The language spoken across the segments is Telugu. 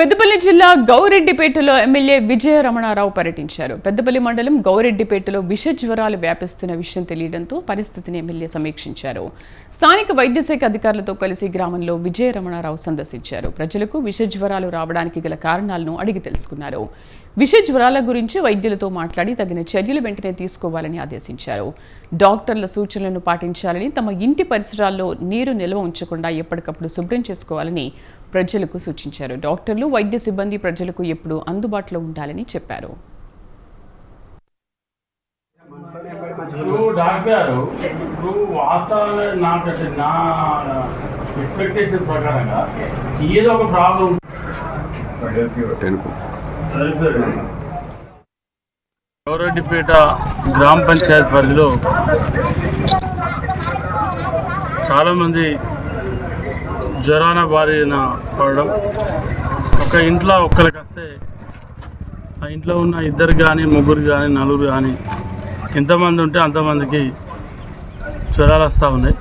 పెద్దపల్లి జిల్లా గౌరెడ్డిపేటలో ఎమ్మెల్యే విజయ రమణారావు పర్యటించారు. పెద్దపల్లి మండలం గౌరెడ్డిపేటలో విష జ్వరాలు వ్యాపిస్తున్న విషయం తెలియడంతో పరిస్థితిని ఎమ్మెల్యే సమీక్షించారు. స్థానిక వైద్యశాఖ అధికారులతో కలిసి గ్రామంలో విజయ రమణారావు సందర్శించారు. ప్రజలకు విష జ్వరాలు రావడానికి గల కారణాలను అడిగి తెలుసుకున్నారు. విష జ్వరాల గురించి వైద్యులతో మాట్లాడి తగిన చర్యలు వెంటనే తీసుకోవాలని ఆదేశించారు. డాక్టర్ల సూచనలను పాటించాలని తమ ఇంటి పరిసరాల్లో నీరు నిల్వ ఉంచకుండా ఎప్పటికప్పుడు శుభ్రం చేసుకోవాలని ప్రజలకు సూచించారు. డాక్టర్లు వైద్య సిబ్బంది ప్రజలకు ఎప్పుడూ అందుబాటులో ఉండాలని చెప్పారు. ఇప్పుడు డాక్టర్ గారు ఇప్పుడు నా ఎక్స్పెక్టేషన్ ప్రకారంగా ఏదో ఒక ప్రాబ్లం గౌరెడ్డిపేట గ్రామ పంచాయతీ పరిధిలో చాలామంది జ్వరాన బారిన పడడం. ఒక ఇంట్లో ఒక్కరికి వస్తే ఆ ఇంట్లో ఉన్న ఇద్దరు కానీ ముగ్గురు కానీ నలుగురు కానీ ఎంతమంది ఉంటే అంతమందికి జ్వరాలు వస్తూ ఉన్నాయి.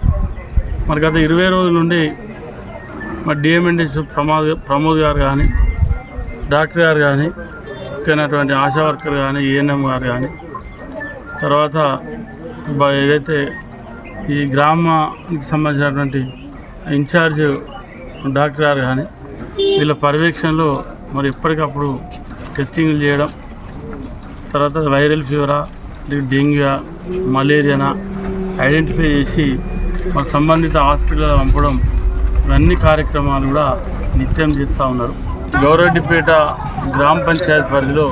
మరి గత ఇరవై రోజుల నుండి మరి డిఎంఎన్డి ప్రమోద్ ప్రమోద్ గారు కానీ డాక్టర్ గారు కానీ ముఖ్యమైనటువంటి ఆశా వర్కర్ కానీ ఏఎన్ఎం గారు కానీ తర్వాత ఏదైతే ఈ గ్రామానికి సంబంధించినటువంటి ఇన్ఛార్జ్ డాక్టర్ గారు కానీ వీళ్ళ పర్యవేక్షణలో మరి ఎప్పటికప్పుడు టెస్టింగ్లు చేయడం తర్వాత వైరల్ ఫీవరా డెంగ్యూ మలేరియానా ఐడెంటిఫై చేసి మరి సంబంధిత హాస్పిటల్ పంపడం ఇవన్నీ కార్యక్రమాలు కూడా నిత్యం చేస్తూ ఉన్నారు. గౌరెడ్డిపేట గ్రామ పంచాయతీ పరిధిలో